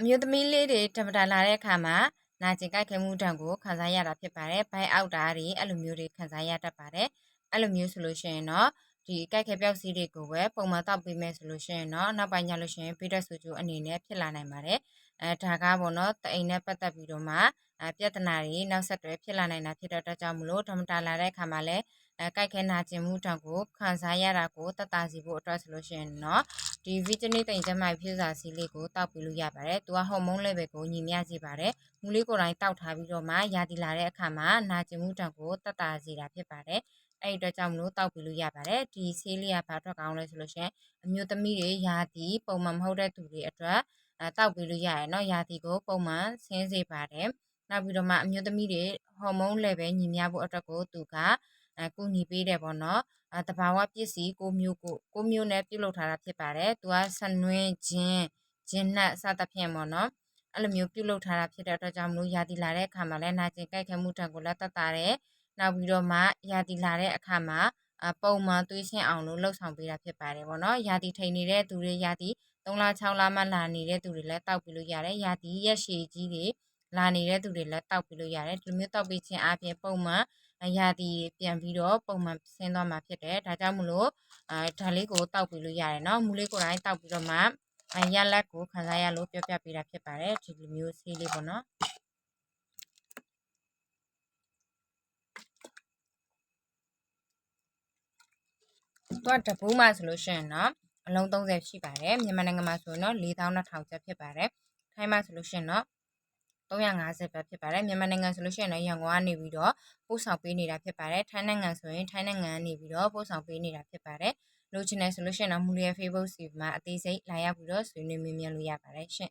အမျိုးသမီးလေးတွေဓမ္မတာလာတဲ့အခါမှာနာကျင်ကြိုက်ခဲမှုတံကိုခံစားရတာဖြစ်ပါတယ်။ဘိုက်အောက်တာတွေအဲ့လိုမျိုးတွေခံစားရတတ်ပါတယ်။အဲ့လိုမျိုးဆိုလို့ရှိရင်တော့ဒီကြိုက်ခဲပြောက်စီးတွေကိုပဲပုံမှန်တောက်ပေးမယ်ဆိုလို့ရှိရင်တော့နောက်ပိုင်းကျလို့ရှိရင်ဗီတက်ဆူကျိုအနေနဲ့ဖြစ်လာနိုင်ပါတယ်။အဲဒါကပေါ့နော်တအိမ်နဲ့ပတ်သက်ပြီးတော့မှအဲပြဿနာတွေနောက်ဆက်တွဲဖြစ်လာနိုင်တာဖြစ်တဲ့အတွက်ကြောင့်မလို့ဓမ္မတာလာတဲ့အခါမှာလည်း အဲကြိုက်ခဲနာကျင်မှုတံကိုခံစားရတာကိုတတ်တာစီဖို့အတွက်ဆိုလို့ရှိရင်တော့ဒီဗီတနီတိန်ကျမဖြည့်စာစီလေးကိုတောက်ပြီးလို့ရပါတယ်။သူကဟော်မုန်း level ကိုညီမျှစေပါတယ်။မူလေးကိုယ်တိုင်တောက်ထားပြီးတော့မှရာသီလာတဲ့အခါမှာနာကျင်မှုတောက်ကိုတက်တာစေတာဖြစ်ပါတယ်။အဲ့ဒီအတွက်ကြောင့်မလို့တောက်ပြီးလို့ရပါတယ်။ဒီဆေးလေးကဘာထွက်ကောင်းလဲဆိုလို့ရှိရင်အမျိုးသမီးတွေရာသီပုံမှန်မဟုတ်တဲ့သူတွေအတွက်အဲတောက်ပြီးလို့ရတယ်နော်။ရာသီကိုပုံမှန်ဆင်းစေပါတယ်။နောက်ပြီးတော့မှအမျိုးသမီးတွေဟော်မုန်း level ညီမျှဖို့အတွက်ကိုသူက အဲကူညီပေးတယ်ပေါ့နော်။အဲတဘာဝပစ္စည်းကိုမျိုးကိုကိုမျိုးနဲ့ပြုတ်လုပ်ထားတာဖြစ်ပါတယ်။သူကဆနွင်းခြင်းဂျင်းနှက်စသဖြင့်ပေါ့နော်။အဲ့လိုမျိုးပြုတ်လုပ်ထားတာဖြစ်တဲ့အတွက်ကြောင့်မလို့ရာသီလာတဲ့အခါမှာလည်းနာကျင်ကြိုက်ခဲမှုတံကိုလည်းတတ်တာတယ်။နောက်ပြီးတော့မှရာသီလာတဲ့အခါမှာအပုံမှန်သွေးဆင်းအောင်လို့လှုပ်ဆောင်ပေးတာဖြစ်ပါတယ်ပေါ့နော်။ရာသီထိန်နေတဲ့သူတွေရာသီ3လ6လမှလာနေတဲ့သူတွေလည်းတောက်ပြီးလို့ရတယ်။ရာသီရက်ရှည်ကြီးတွေလာနေတဲ့သူတွေလည်းတောက်ပြီးလို့ရတယ်။ဒီလိုမျိုးတောက်ပြီးခြင်းအပြင်ပုံမှန်အ ရာဒီပြန်ပြီးတော့ပုံမှန်ဆင်းသွားမှာဖြစ်တယ်ဒါကြောင့်မလို့အဲဒါလေးကိုတောက်ပြီးလို့ရတယ်เนาะမူလေးကိုယ်တိုင်တောက်ပြီးတော့မှအရလက်ကိုခံစားရလို့ပြောပြပေးတာဖြစ်ပါတယ်ဒီလိုမျိုးဆေးလေးပေါ့နော်သူကတပူးမှဆိုလို့ရှိရင်တော့အလုံး30ရှိပါတယ်မြန်မာနိုင်ငံမှာဆိုရင်တော့4200ကျပ်ဖြစ်ပါတယ်ထိုင်းမှာဆိုလို့ရှိရင်တော့ 350ပဲဖြစ်ပါတယ်မြန်မာနိုင်ငံဆိုလို့ရှိရင်တော့ရန်ကုန်ကနေပြီးတော့ပို့ဆောင်ပေးနေတာဖြစ်ပါတယ်ထိုင်းနိုင်ငံဆိုရင်ထိုင်းနိုင်ငံကနေပြီးတော့ပို့ဆောင်ပေးနေတာဖြစ်ပါတယ်လိုချင်တယ်ဆိုလို့ရှိရင်တော့မူလရဲ့ Facebook စီမှာအသေးစိတ်လာရောက်ပြီးတော့ဆွေးနွေးမေးမြန်းလို့ရပါတယ်ရှင်